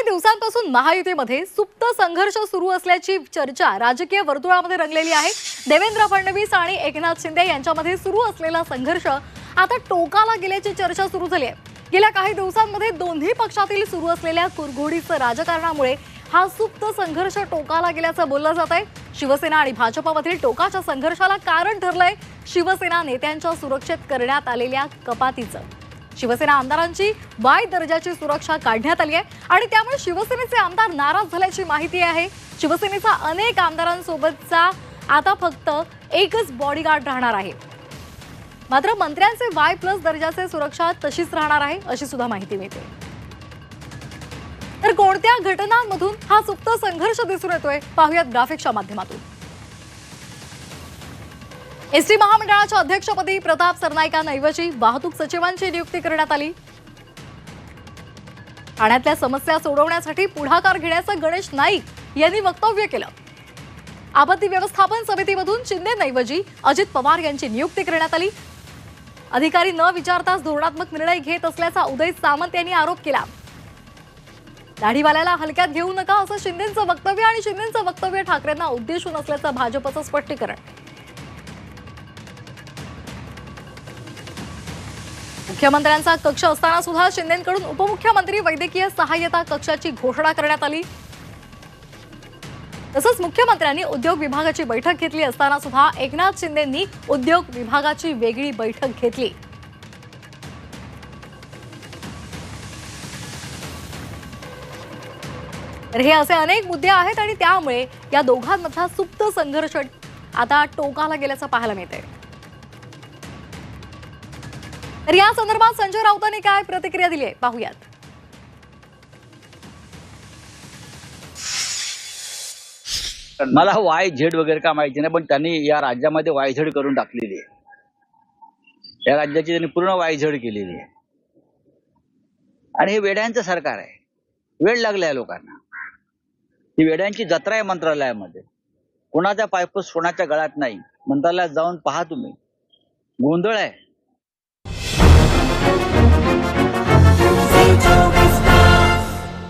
काही दिवसांपासून महायुतीमध्ये सुप्त संघर्ष सुरू असल्याची चर्चा राजकीय वर्तुळामध्ये रंगलेली आहे. देवेंद्र फडणवीस आणि एकनाथ शिंदे यांच्यामध्ये सुरू असलेला संघर्ष आता टोकाला गेल्याची चर्चा सुरू झाली आहे. गेल्या काही दिवसांमध्ये दोन्ही पक्षातील सुरू असलेल्या कुरघोडीचं राजकारणामुळे हा सुप्त संघर्ष टोकाला गेल्याचं बोललं जात आहे. शिवसेना आणि भाजपामधील टोकाच्या संघर्षाला कारण ठरलंय शिवसेना नेत्यांच्या सुरक्षेत करण्यात आलेल्या कपातीचं. शिवसेना आमदारांची वाय दर्जाची सुरक्षा काढण्यात आली आहे. आणि त्यामुळे शिवसेनेचे आमदार नाराज झाल्याची माहिती आहे. शिवसेनेचा अनेक आमदारांसोबतचा आता फक्त एकच बॉडीगार्ड राहणार आहे. मात्र मंत्र्यांचे वाय प्लस दर्जाचे सुरक्षा तशीच राहणार आहे अशी सुद्धा माहिती मिळते. तर कोणत्या घटनांमधून हा सुप्त संघर्ष दिसून येतोय? पाहुयात ग्राफिक्सच्या माध्यमातून. एसटी महामंडळाच्या अध्यक्षपदी प्रताप सरनाईकांऐवजी वाहतूक सचिवांची नियुक्ती करण्यात आली. ठाण्यातल्या समस्या सोडवण्यासाठी पुढाकार घेण्याचं गणेश नाईक यांनी वक्तव्य केलं. आपत्ती व्यवस्थापन समितीमधून शिंदेऐवजी अजित पवार यांची नियुक्ती करण्यात आली. अधिकारी न विचारताच धोरणात्मक निर्णय घेत असल्याचा उदय सामंत यांनी आरोप केला. दाढीवाल्याला हलक्यात घेऊ नका असं शिंदेचं वक्तव्य आणि शिंदेचं वक्तव्य ठाकरेंना उद्देशून असल्याचं भाजपचं स्पष्टीकरण. मुख्यमंत्र्यांचा कक्ष असताना सुद्धा शिंदेकडून उपमुख्यमंत्री वैद्यकीय सहाय्यता कक्षाची घोषणा करण्यात आली. तसंच मुख्यमंत्र्यांनी उद्योग विभागाची बैठक घेतली असताना सुद्धा एकनाथ शिंदेंनी उद्योग विभागाची वेगळी बैठक घेतली. तर हे असे अनेक मुद्दे आहेत आणि त्यामुळे या दोघांमधला सुप्त संघर्ष आता टोकाला गेल्याचं पाहायला मिळतंय. तर या संदर्भात संजय राऊतांनी काय प्रतिक्रिया दिली आहे? पाहूयात. मला वाय झेड वगैरे का माहिती नाही पण त्यांनी या राज्यामध्ये वाय झेड करून टाकलेली आहे. या राज्याची त्यांनी पूर्ण वाय झेड केलेली आहे. आणि हे वेड्यांचं सरकार आहे. वेळ लागला आहे लोकांना. ही वेड्यांची जत्रा आहे मंत्रालयामध्ये. कोणाचा पायपूस कोणाच्या गळ्यात नाही. मंत्रालयात जाऊन पहा तुम्ही. गोंधळ आहे.